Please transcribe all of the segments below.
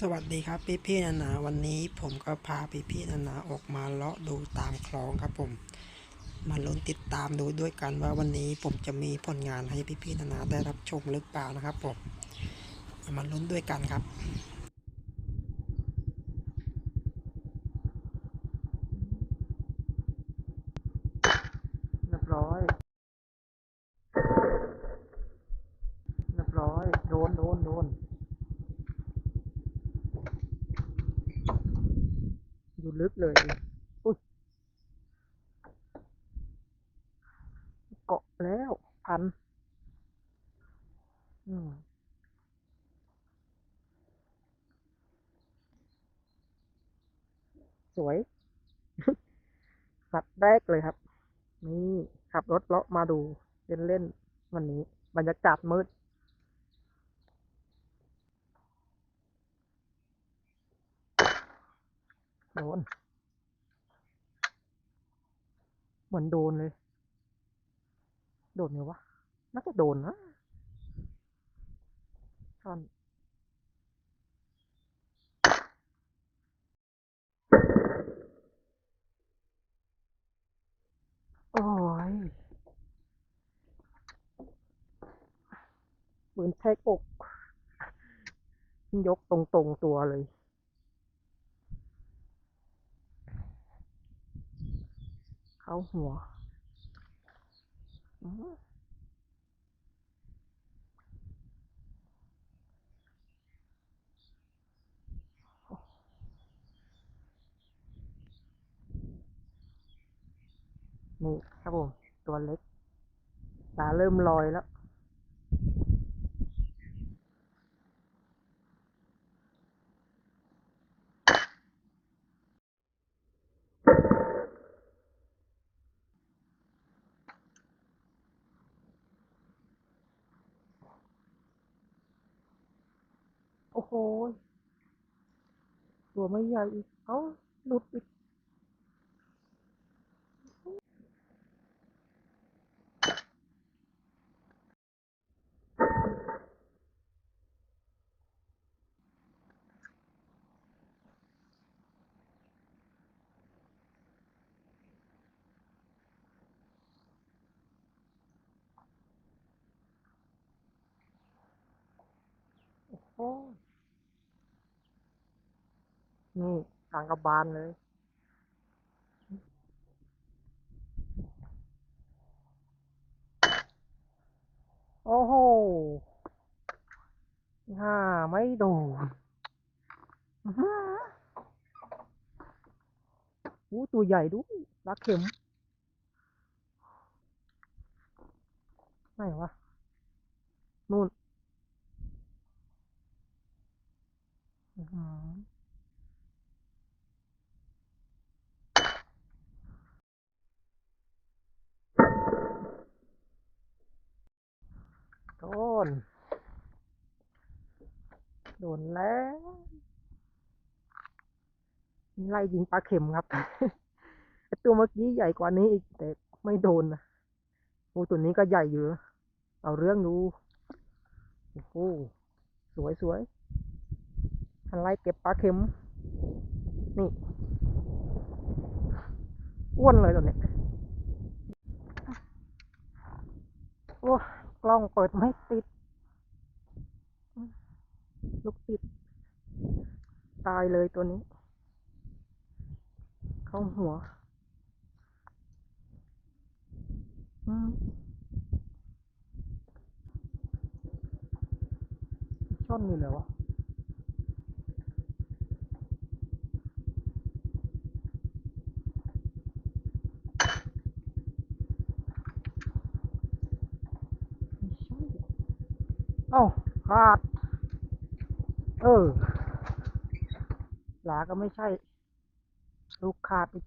สวัสดีครับพี่พี่ๆนานาวันนี้ผมก็พาพี่พี่ๆนานาออกมาเลาะดูตามคลองครับผม มาลุ้นติดตามดูด้วยกันว่าวันนี้ผมจะมีผลงานให้พี่พี่ๆนานาได้รับชมหรือเปล่านะครับผมมาลุ้นด้วยกันครับเรียบร้อยเรียบร้อยโดนโดนโดน อยู่ ลึกเลยอุ้ยเกาะแล้วพัน อืมสวยสัตว์แรกเลยครับ นี่ขับรถเลาะมาดูเล่นเล่นๆวันนี้ บรรยากาศมืด โดน เหมือนโดนเลย โดนไงวะ น่าจะโดนนะช่อนโอ้ยปือนแทกอก ยกตรงๆตัวเลย เข้าหัวอื้อนี่ครับผม ตัวเล็ก ตาเริ่มลอยแล้ว โอ้โห ตัวไม่ใหญ่อีก เอ้าหลุดอีก โอ้นี่ทางกระบาลเลยโอ้โหฮ่าไม่โดนอื้อหืออู้ตัวใหญ่ด้วยรักเข็ม ไหนวะ นู่นอื้อหือโดน โดนแล้วไล่ยิงปลาเข็มครับไอตัวเมื่อกี้ใหญ่กว่านี้อีกแต่ไม่โดนนะโอ้ตัวนี้ก็ใหญ่อยู่นะเอาเรื่องดูโอ้โหสวยสวยทันไล่เก็บปลาเข็ม นี่อ้วนเลยตัวเนี้ยโอ้กล้องเปิดไม่ติด ลูกติด ตายเลยตัวนี้ เข้าหัวอืมช่อนอยู่แล้วะไม่ใช่เอ้าขาด เออ หลาก็ไม่ใช่ ลูกคาดอีก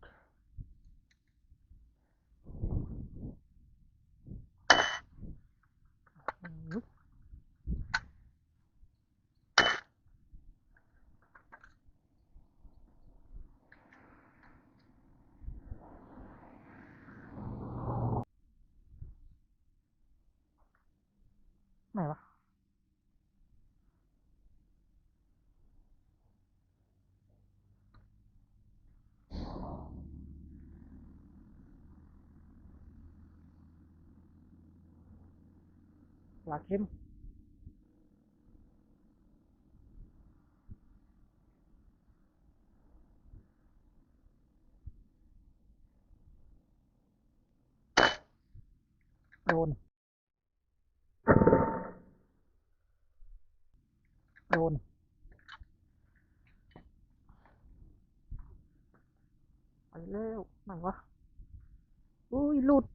อืมไหนวะ ลาเข้มโดน โดน ไปแล้วไหนวะ อุ้ยหลุด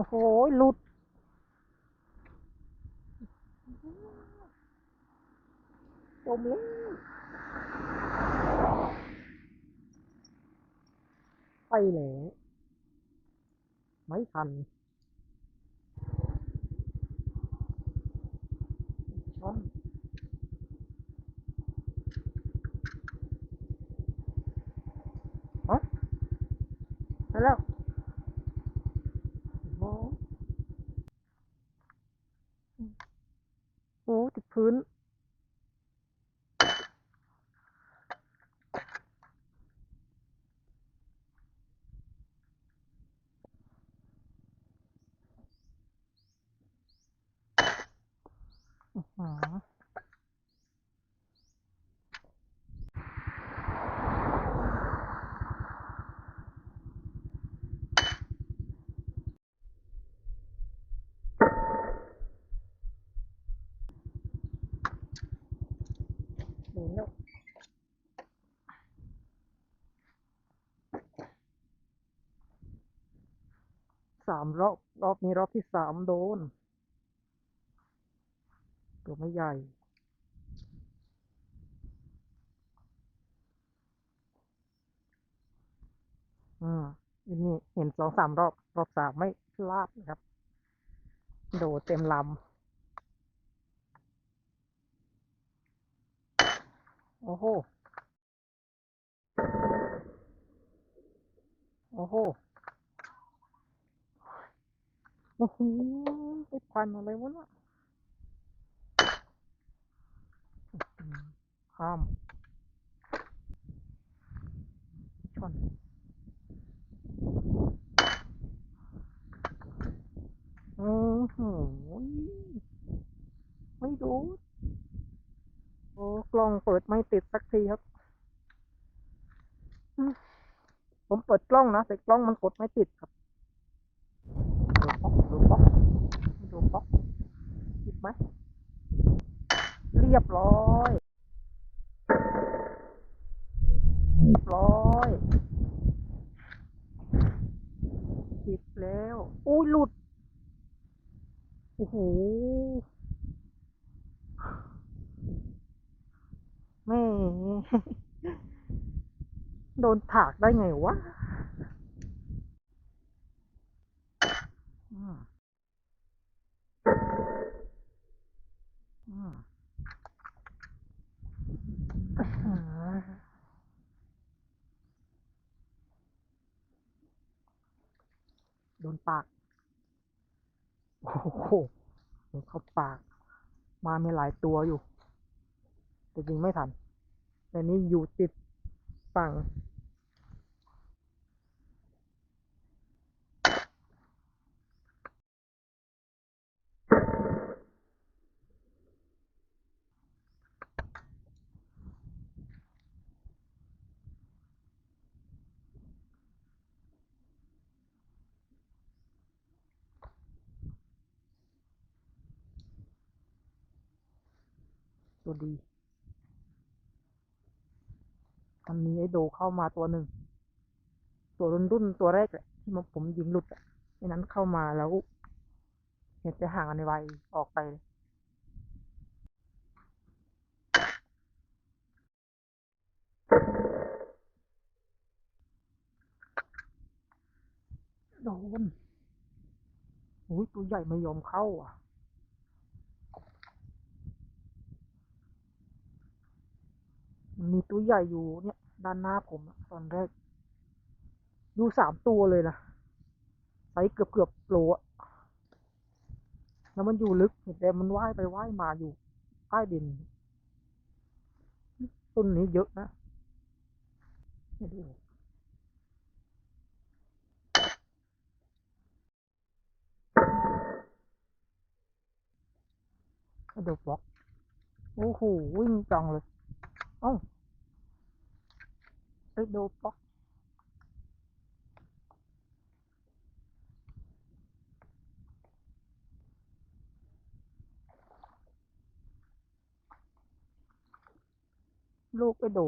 อ้โหหลุด จมแล้วไปแล้วไม่ทัน ฟื้น สามรอบ รอบนี้รอบที่สามโดน ตัวไม่ใหญ่ อืมอันนี้เห็นสองสามรอบ รอบสามไม่พลาดนะครับ โดดเต็มลำ โอ้โห โอ้โห โอ้โหไปพันอะไรวะน่ะอืมข้ามชนโอ้โหไม่ดูโอ้กล้องเปิดไม่ติดสักทีครับ ผมเปิดกล้องนะแต่กล้องมันกดไม่ติดครับ ดูบล็อกดูบล็อกติดไหมเรียบร้อยเรียบร้อยติดแล้วอุ้ยหลุดโอ้โหแม่โดนถากได้ไงวะอืมอืมอ่าโดน ปาก โอ้โหโดนเข้าปาก มามีหลายตัวอยู่ แต่จริงไม่ทันแต่นี่อยู่ติดฝั่ง ตัวดีมันมีไอ้โดเข้ามาตัวหนึ่ง ตัวรุ่นรุ่นตัวแรกแหละที่มันผมยิงหลุดอะไอนั้นเข้ามาแล้วเห็นจะห่างกันไวออกไปโดนโอ้ยตัวใหญ่ไม่ยอมเข้าอะ มันมีตัวใหญ่อยู่เนี่ย ด้านหน้าผมตอนแรก อยู่สามตัวเลยนะไซส์เกือบเกือบโลอะแล้วมันอยู่ลึกเห็นแต่มันว่ายไปว่ายมาอยู่ใต้ดิน ต้นนี้เยอะนะไม่ดูเดี๋ยวบอก โอ้โห วิ่งจังเลย เอ้า ไอโดป๊อกลูกไอโด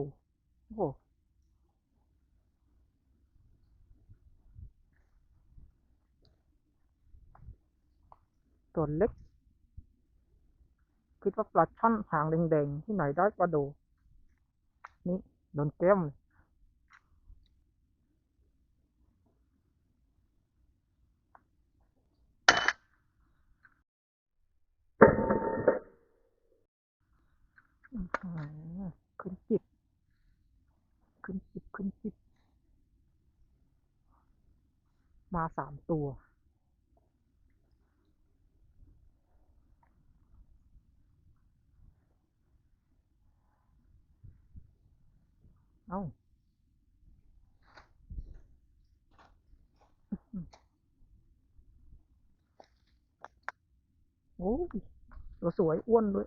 โอ้โหตัวเล็กคิดว่าปลาช่อนหางแดงๆที่ไหนได้ปลาโดนี่โดนแก้มเลยอื้อหือ ขึ้นจิบ ขึ้นจิบ ขึ้นจิบ มาสามตัว เอ้าโอ้ตัวสวยอ้วนด้วย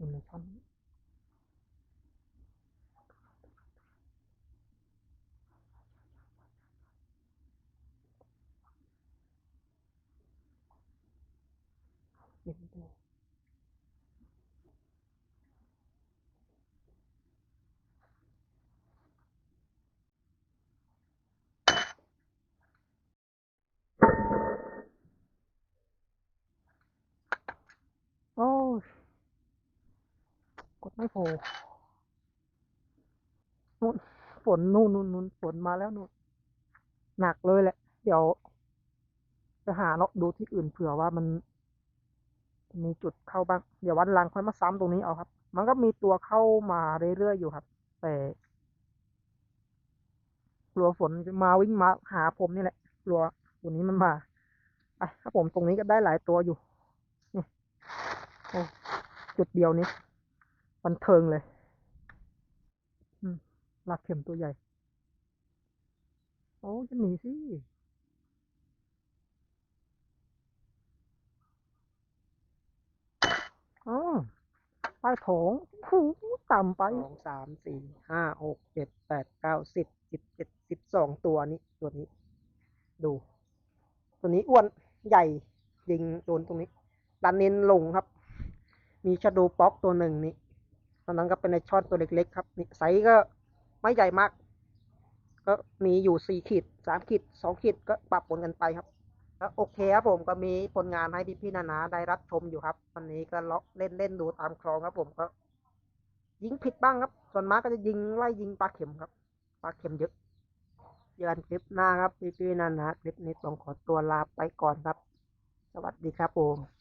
มันในช่อนเห็นดูโอ้ยกด ไม่พอนู่นฝนนู่นนู่นนู่นฝนมาแล้วนู่นหนักเลยแหละ เดี๋ยวไปหาเนาะดูที่อื่นเผื่อว่ามัน มีจุดเข้าบ้าง เดี๋ยววันหลังค่อยมาซ้ำตรงนี้เอาครับ มันก็มีตัวเข้ามาเรื่อยๆอยู่ครับ แต่กลัวฝนมาวิ่งมาหาผมนี่แหละกลัวตัวนี้มันมาไปครับผมตรงนี้ก็ได้หลายตัวอยู่นี่โอ้จุดเดียวนี้ บันเทิงเลยอืมลากเข็มตัวใหญ่ โอ้จะหนีสิอ๋อใต้โถงหูต่ำไปสองสามสี่ห้าหกเจ็ดแปดเก้าสิบสิบเจ็ดสิบสองตัวนี้ตัวนี้ ดู ตัวนี้อ้วนใหญ่ยิงโดนตรงนี้ดันเน้นลงครับ มีชะโดูป๊อกตัวหนึ่งนี่ อนนั้นก็เป็นในช่อนตัวเล็กๆครับไซส์ก็ไม่ใหญ่มาก ก็มีอยู่สี่ขีดสามขีดสองขีดก็ปรับปนกันไปครับก็โอเคครับผมก็มีผลงานให้พี่ๆนานาได้รับชมอยู่ครับ วันนี้ก็เลาะเล่นเล่นดูตามคลองครับผมก็ ยิงผิดบ้างครับ ส่วนมากก็จะยิงไล่ยิงปลาเข็มครับปลาเข็มเยอะเจอกันคลิปหน้าครับพี่ๆนานาคลิปนี้ต้องขอตัวลาไปก่อนครับ สวัสดีครับผม